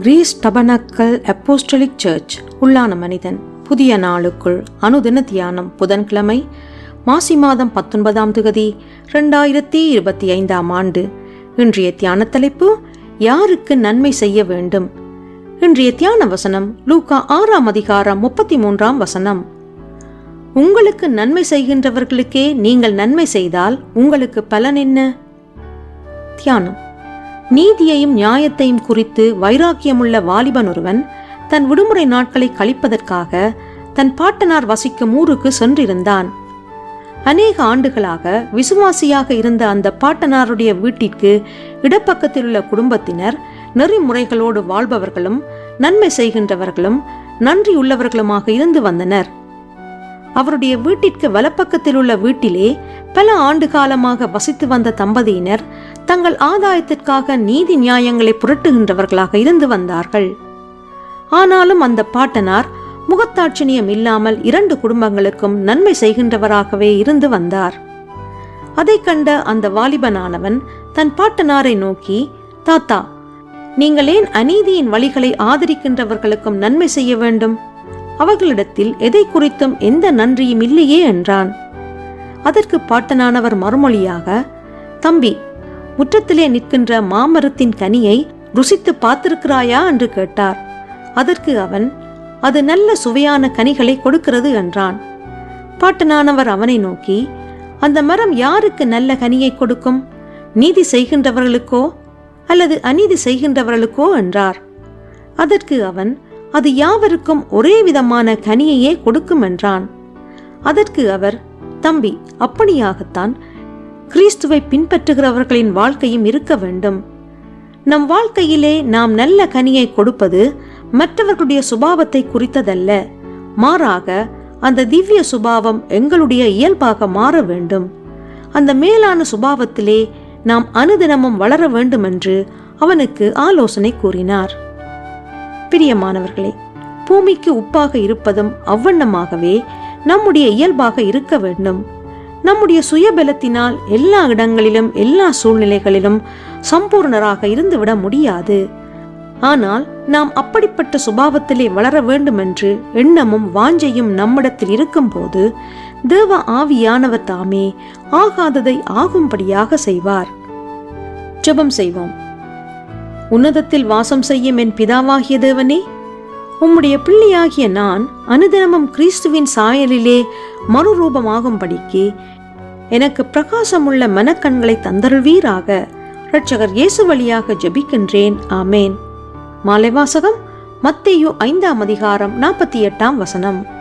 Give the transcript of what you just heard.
Greece tabernacle apostolic search உள்ளான மனிதன். புதிய நாளுக்குள் அனுதின தியானம் புதன்கிழமை மாசி மாதம் பத்தொன்பதாம் திகதி ரெண்டாயிரத்தி இருபத்தி ஐந்தாம் ஆண்டு. இன்றைய தியான தலைப்பு யாருக்கு நன்மை செய்ய வேண்டும்? இன்றைய தியான வசனம் லூகா ஆறாம் அதிகாரம் முப்பத்தி மூன்றாம் வசனம். உங்களுக்கு நன்மை செய்கின்றவர்களுக்கே நீங்கள் நன்மை செய்தால் உங்களுக்கு பலன் என்ன? தியானம். நீதியையும் நியாயத்தையும் குறித்து வைராக்கியமுள்ள வாலிபன் ஒருவன் தன் விடுமுறை நாட்களை கழிப்பதற்காக தன் பாட்டனார் வசிக்கும் ஊருக்கு சென்றிருந்தான். அநேக ஆண்டுகளாக விசுவாசியாக இருந்த அந்த பாட்டனாருடைய வீட்டிற்கு இடப்பக்கத்தில் உள்ள குடும்பத்தினர் நெறிமுறைகளோடு வாழ்பவர்களும் நன்மை செய்கின்றவர்களும் நன்றியுள்ளவர்களுமாக இருந்து வந்தனர். அவருடைய வீட்டிற்கு வலப்பக்கத்தில் உள்ள வீட்டிலே பல ஆண்டு காலமாக வசித்து வந்த தம்பதியினர் தங்கள் ஆதாயத்திற்காக நீதி நியாயங்களை புரட்டுகின்றவர்களாக இருந்து வந்தார்கள். ஆனாலும் அந்த பாட்டனார் முகத்தாட்சணியம் இல்லாமல் இரண்டு குடும்பங்களுக்கும் நன்மை செய்கின்றவராகவே இருந்து வந்தார். அதை கண்ட அந்த வாலிபனானவன் தன் பாட்டனாரை நோக்கி தாத்தா நீங்கள் ஏன் அநீதியின் வழிகளை ஆதரிக்கின்றவர்களுக்கும் நன்மை செய்ய வேண்டும்? அவர்களிடத்தில் எதை குறித்தும் எந்த நன்றியும் இல்லையே என்றான். அதற்கு பாட்டனானவர் மறுமொழியாக தம்பி முற்றத்திலே நிற்கின்ற மாமரத்தின் கனியை ருசித்து பார்த்திருக்கிறாயா? என்று கேட்டார். அதற்கு அவன் அது நல்ல சுவையான கனிகளை கொடுக்கிறது என்றான். பாட்டனானவர் அவனை நோக்கி அந்த மரம் யாருக்கு நல்ல கனியை கொடுக்கும்? நீதி செய்கின்றவர்களுக்கோ அல்லது அநீதி செய்கின்றவர்களுக்கோ? என்றார். அதற்கு அவன் அது யாவருக்கும் ஒரே விதமான கனியையே கொடுக்கும் என்றான் அதற்கு அவர் தம்பி அப்படியாகத்தான் கிறிஸ்துவை பின்பற்றுகிறவர்களின் வாழ்க்கையும் இருக்க வேண்டும். நம் வாழ்க்கையிலே நாம் நல்ல கனியை கொடுப்பது மற்றவர்களுடைய சுபாவத்தை குறித்ததல்ல. மாறாக அந்த திவ்ய சுபாவம் எங்களுடைய இயல்பாக மாற வேண்டும். அந்த மேலான சுபாவத்திலே நாம் அனுதினமும் வளர வேண்டும் என்று அவனுக்கு ஆலோசனை கூறினார். பிரியமானவர்களே பூமிக்கு உப்பாக இருப்பதும் அவ்வண்ணமாகவே நம்முடைய இயல்பாக இருக்க வேண்டும். நம்முடைய சுயபலத்தினால் எல்லா இடங்களிலும் எல்லா சூழ்நிலைகளிலும் சம்பூர்ணராக இருந்துவிட முடியாது. ஆனால் நாம் அப்படிப்பட்ட சுபாவத்திலே வளர வேண்டுமென்று எண்ணமும் வாஞ்சையும் நம்மிடத்தில் இருக்கும்போது தேவ ஆவியானவர் தாமே ஆகாததை ஆகும்படியாக செய்வார். ஜெபம் செய்வோம். உன்னதத்தில் வாசம் செய்யும் என் பிதாவாகிய தேவனே உம்முடைய பிள்ளையாகிய நான் அனுதினமும் கிறிஸ்துவின் சாயலிலே மறுரூபமாகும்படிக்கு எனக்கு பிரகாசமுள்ள மனக்கண்களை தந்தருள்வீராக. இரட்சகர் இயேசு வழியாக ஜபிக்கின்றேன். ஆமேன். மாலைவாசகம் மத்தேயு ஐந்தாம் அதிகாரம் நாற்பத்தி எட்டாம் வசனம்.